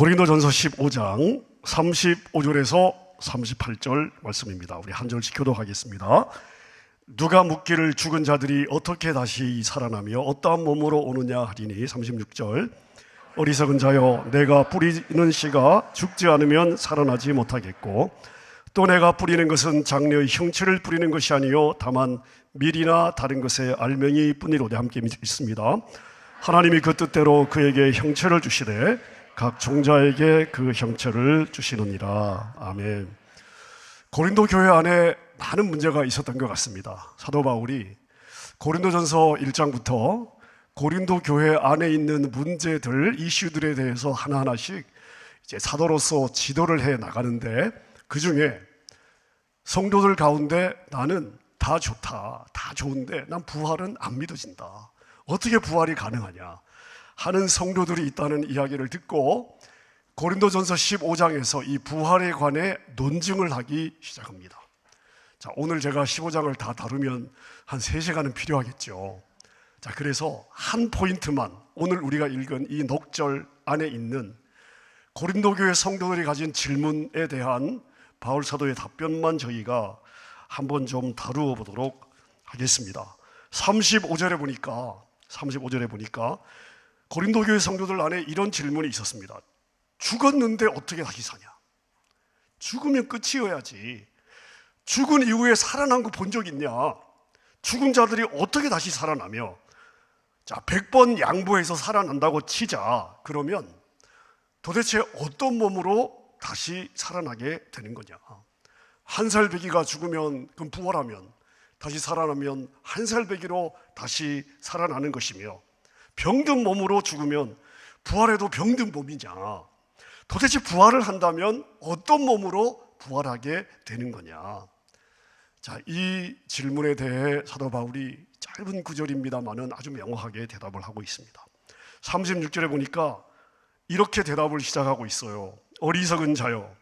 고린도전서 15장 35절에서 38절 말씀입니다. 우리 한 절씩 교독하겠습니다. 누가 묻기를 죽은 자들이 어떻게 다시 살아나며 어떠한 몸으로 오느냐 하리니 36절 어리석은 자여 내가 뿌리는 씨가 죽지 않으면 살아나지 못하겠고 또 내가 뿌리는 것은 장래의 형체를 뿌리는 것이 아니요 다만 밀이나 다른 것의 알맹이 뿐이로되 함께 있습니다. 하나님이 그 뜻대로 그에게 형체를 주시되 각 종자에게 그 형체를 주시느니라. 아멘. 고린도 교회 안에 많은 문제가 있었던 것 같습니다. 사도 바울이 고린도전서 1장부터 고린도 교회 안에 있는 문제들, 이슈들에 대해서 하나하나씩 이제 사도로서 지도를 해 나가는데 그 중에 성도들 가운데 나는 다 좋다, 다 좋은데 난 부활은 안 믿어진다. 어떻게 부활이 가능하냐 하는 성도들이 있다는 이야기를 듣고 고린도전서 15장에서 이 부활에 관해 논증을 하기 시작합니다. 자, 오늘 제가 15장을 다 다루면 한 3시간은 필요하겠죠. 자, 그래서 한 포인트만 오늘 우리가 읽은 이 녹절 안에 있는 고린도 교회 성도들이 가진 질문에 대한 바울 사도의 답변만 저희가 한번 좀 다루어 보도록 하겠습니다. 35절에 보니까 35절에 보니까 고린도 교회 성도들 안에 이런 질문이 있었습니다. 죽었는데 어떻게 다시 사냐? 죽으면 끝이어야지. 죽은 이후에 살아난 거 본 적 있냐? 죽은 자들이 어떻게 다시 살아나며 자, 100번 양보해서 살아난다고 치자. 그러면 도대체 어떤 몸으로 다시 살아나게 되는 거냐? 한 살배기가 죽으면 그럼 부활하면 다시 살아나면 한 살배기로 다시 살아나는 것이며 병든 몸으로 죽으면 부활해도 병든 몸이냐? 도대체 부활을 한다면 어떤 몸으로 부활하게 되는 거냐? 자, 이 질문에 대해 사도 바울이 짧은 구절입니다만은 아주 명확하게 대답을 하고 있습니다. 36절에 보니까 이렇게 대답을 시작하고 있어요. 어리석은 자요.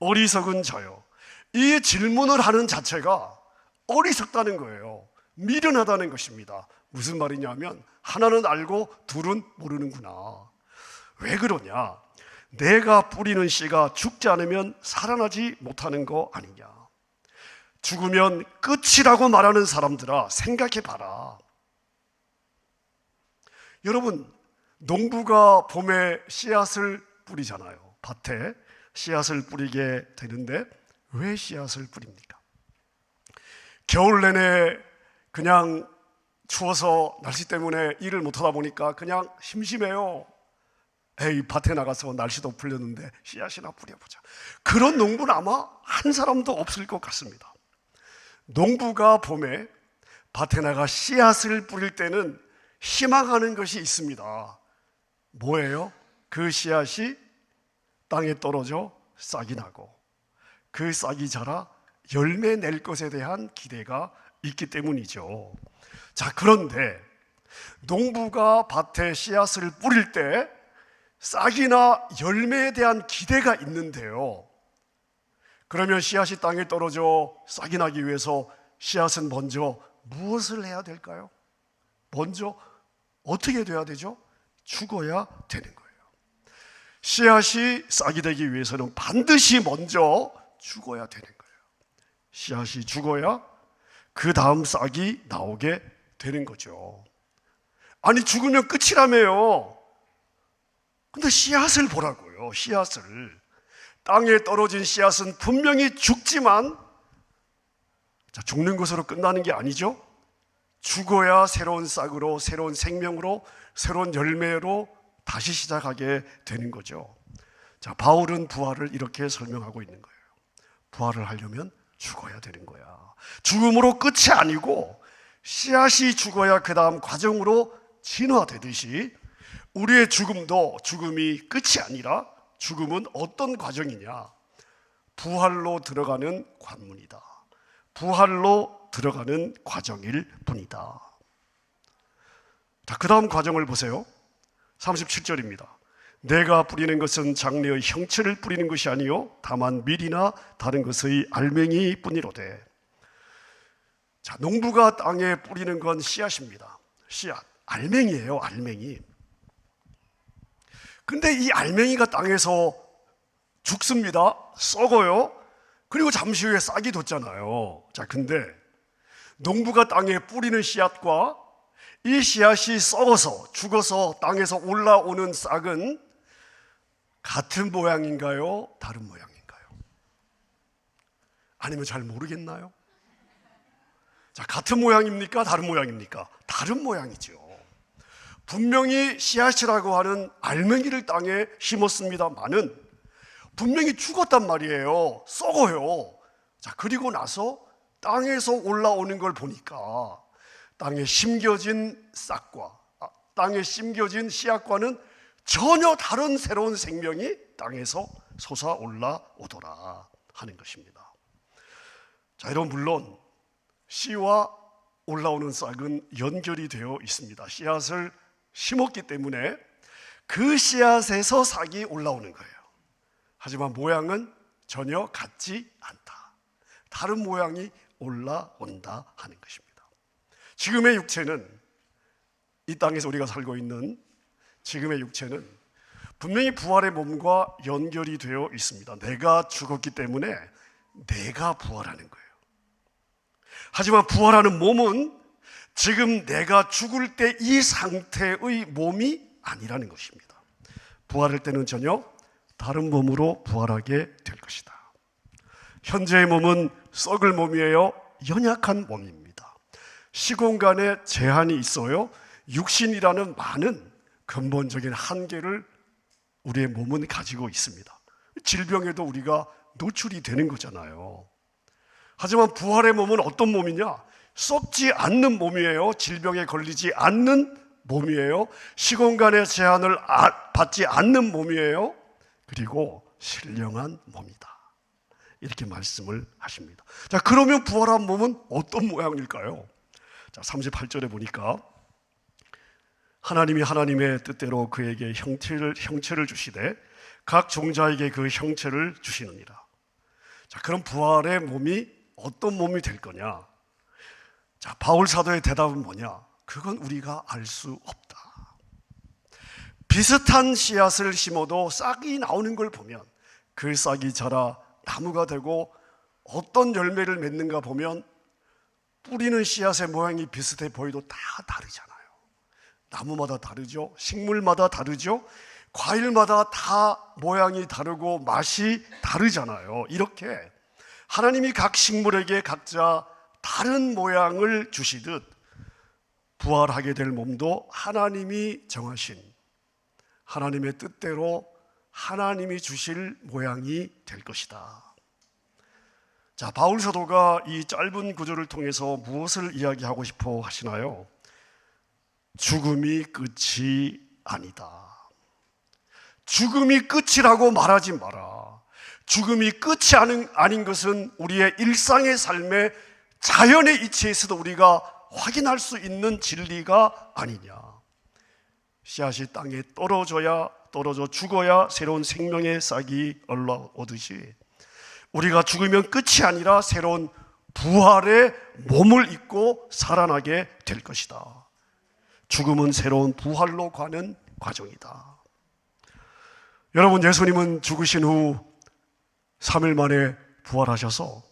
어리석은 자요. 이 질문을 하는 자체가 어리석다는 거예요. 미련하다는 것입니다. 무슨 말이냐면 하나는 알고 둘은 모르는구나. 왜 그러냐? 내가 뿌리는 씨가 죽지 않으면 살아나지 못하는 거 아니냐? 죽으면 끝이라고 말하는 사람들아 생각해 봐라. 여러분, 농부가 봄에 씨앗을 뿌리잖아요. 밭에 씨앗을 뿌리게 되는데 왜 씨앗을 뿌립니까? 겨울 내내 그냥 추워서 날씨 때문에 일을 못하다 보니까 그냥 심심해요. 에이, 밭에 나가서 날씨도 풀렸는데 씨앗이나 뿌려보자. 그런 농부는 아마 한 사람도 없을 것 같습니다. 농부가 봄에 밭에 나가 씨앗을 뿌릴 때는 희망하는 것이 있습니다. 뭐예요? 그 씨앗이 땅에 떨어져 싹이 나고 그 싹이 자라 열매 낼 것에 대한 기대가 있기 때문이죠. 자, 그런데 농부가 밭에 씨앗을 뿌릴 때 싹이나 열매에 대한 기대가 있는데요. 그러면 씨앗이 땅에 떨어져 싹이 나기 위해서 씨앗은 먼저 무엇을 해야 될까요? 먼저 어떻게 돼야 되죠? 죽어야 되는 거예요. 씨앗이 싹이 되기 위해서는 반드시 먼저 죽어야 되는 거예요. 씨앗이 죽어야 그 다음 싹이 나오게 되는 거죠. 아니, 죽으면 끝이라며요. 근데 씨앗을 보라고요, 씨앗을. 땅에 떨어진 씨앗은 분명히 죽지만, 자, 죽는 것으로 끝나는 게 아니죠. 죽어야 새로운 싹으로, 새로운 생명으로, 새로운 열매로 다시 시작하게 되는 거죠. 자, 바울은 부활을 이렇게 설명하고 있는 거예요. 부활을 하려면 죽어야 되는 거야. 죽음으로 끝이 아니고 씨앗이 죽어야 그 다음 과정으로 진화되듯이 우리의 죽음도 죽음이 끝이 아니라 죽음은 어떤 과정이냐? 부활로 들어가는 관문이다. 부활로 들어가는 과정일 뿐이다. 자, 그 다음 과정을 보세요. 37절입니다. 내가 뿌리는 것은 장래의 형체를 뿌리는 것이 아니요 다만 밀이나 다른 것의 알맹이 뿐이로되 자 농부가 땅에 뿌리는 건 씨앗입니다 씨앗 알맹이에요 알맹이 근데 이 알맹이가 땅에서 죽습니다. 썩어요. 그리고 잠시 후에 싹이 돋잖아요. 자, 근데 농부가 땅에 뿌리는 씨앗과 이 씨앗이 썩어서 죽어서 땅에서 올라오는 싹은 같은 모양인가요? 다른 모양인가요? 아니면 잘 모르겠나요? 자, 같은 모양입니까? 다른 모양입니까? 다른 모양이죠. 분명히 씨앗이라고 하는 알맹이를 땅에 심었습니다만은 분명히 죽었단 말이에요. 썩어요. 자, 그리고 나서 땅에서 올라오는 걸 보니까 땅에 심겨진 싹과 아, 땅에 심겨진 씨앗과는 전혀 다른 새로운 생명이 땅에서 솟아 올라 오더라 하는 것입니다. 자, 여러분 물론 씨와 올라오는 싹은 연결이 되어 있습니다. 씨앗을 심었기 때문에 그 씨앗에서 싹이 올라오는 거예요. 하지만 모양은 전혀 같지 않다. 다른 모양이 올라온다 하는 것입니다. 지금의 육체는 이 땅에서 우리가 살고 있는 지금의 육체는 분명히 부활의 몸과 연결이 되어 있습니다. 내가 죽었기 때문에 내가 부활하는 거예요. 하지만 부활하는 몸은 지금 내가 죽을 때 이 상태의 몸이 아니라는 것입니다. 부활할 때는 전혀 다른 몸으로 부활하게 될 것이다. 현재의 몸은 썩을 몸이에요. 연약한 몸입니다. 시공간에 제한이 있어요. 육신이라는 많은 근본적인 한계를 우리의 몸은 가지고 있습니다. 질병에도 우리가 노출이 되는 거잖아요. 하지만 부활의 몸은 어떤 몸이냐? 썩지 않는 몸이에요. 질병에 걸리지 않는 몸이에요. 시공간의 제한을 아- 받지 않는 몸이에요. 그리고 신령한 몸이다. 이렇게 말씀을 하십니다. 자, 그러면 부활한 몸은 어떤 모양일까요? 자, 38절에 보니까 하나님이 하나님의 뜻대로 그에게 형체를 형체를 주시되 각 종자에게 그 형체를 주시느니라. 자, 그럼 부활의 몸이 어떤 몸이 될 거냐? 자, 바울 사도의 대답은 뭐냐? 그건 우리가 알 수 없다. 비슷한 씨앗을 심어도 싹이 나오는 걸 보면 그 싹이 자라 나무가 되고 어떤 열매를 맺는가 보면 뿌리는 씨앗의 모양이 비슷해 보여도 다 다르잖아요. 나무마다 다르죠. 식물마다 다르죠. 과일마다 다 모양이 다르고 맛이 다르잖아요. 이렇게 하나님이 각 식물에게 각자 다른 모양을 주시듯 부활하게 될 몸도 하나님이 정하신 하나님의 뜻대로 하나님이 주실 모양이 될 것이다. 자, 바울 사도가 이 짧은 구절을 통해서 무엇을 이야기하고 싶어 하시나요? 죽음이 끝이 아니다. 죽음이 끝이라고 말하지 마라. 죽음이 끝이 아닌, 아닌 것은 우리의 일상의 삶의 자연의 이치에서도 우리가 확인할 수 있는 진리가 아니냐. 씨앗이 땅에 떨어져야 떨어져 죽어야 새로운 생명의 싹이 올라오듯이 우리가 죽으면 끝이 아니라 새로운 부활의 몸을 입고 살아나게 될 것이다. 죽음은 새로운 부활로 가는 과정이다. 여러분, 예수님은 죽으신 후 3일 만에 부활하셔서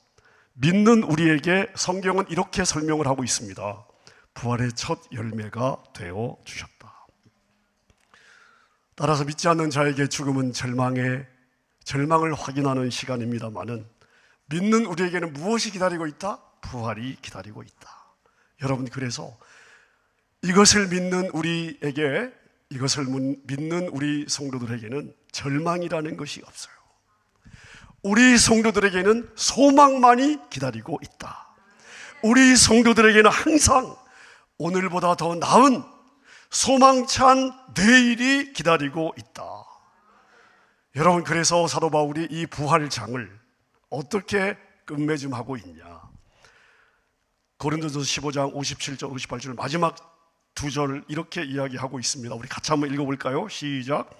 믿는 우리에게 성경은 이렇게 설명을 하고 있습니다. 부활의 첫 열매가 되어 주셨다. 따라서 믿지 않는 자에게 죽음은 절망의 절망을 확인하는 시간입니다만은 믿는 우리에게는 무엇이 기다리고 있다? 부활이 기다리고 있다. 여러분 그래서 이것을 믿는 우리에게 이것을 믿는 우리 성도들에게는 절망이라는 것이 없어요. 우리 성도들에게는 소망만이 기다리고 있다. 우리 성도들에게는 항상 오늘보다 더 나은 소망찬 내일이 기다리고 있다. 여러분, 그래서 사도 바울이 이 부활장을 어떻게 끝맺음하고 있냐. 고린도서 15장 57절, 58절 마지막 두 절 이렇게 이야기하고 있습니다. 우리 같이 한번 읽어볼까요? 시작.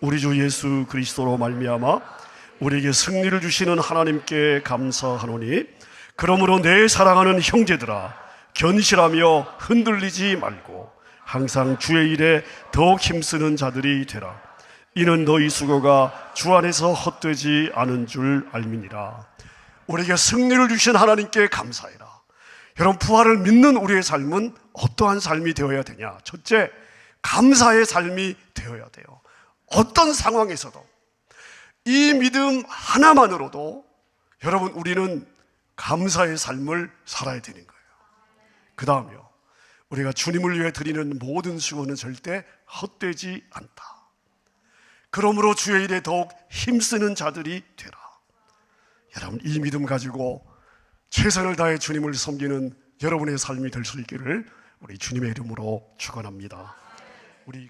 우리 주 예수 그리스도로 말미암아 우리에게 승리를 주시는 하나님께 감사하노니 그러므로 내 사랑하는 형제들아 견실하며 흔들리지 말고 항상 주의 일에 더욱 힘쓰는 자들이 되라. 이는 너희 수고가 주 안에서 헛되지 않은 줄 알미니라. 우리에게 승리를 주신 하나님께 감사해라. 여러분 부활을 믿는 우리의 삶은 어떠한 삶이 되어야 되냐? 첫째, 감사의 삶이 되어야 돼요. 어떤 상황에서도 이 믿음 하나만으로도 여러분 우리는 감사의 삶을 살아야 되는 거예요. 그 다음에요. 우리가 주님을 위해 드리는 모든 수고는 절대 헛되지 않다. 그러므로 주의 일에 더욱 힘쓰는 자들이 되라. 여러분 이 믿음 가지고 최선을 다해 주님을 섬기는 여러분의 삶이 될 수 있기를 우리 주님의 이름으로 축원합니다. 우리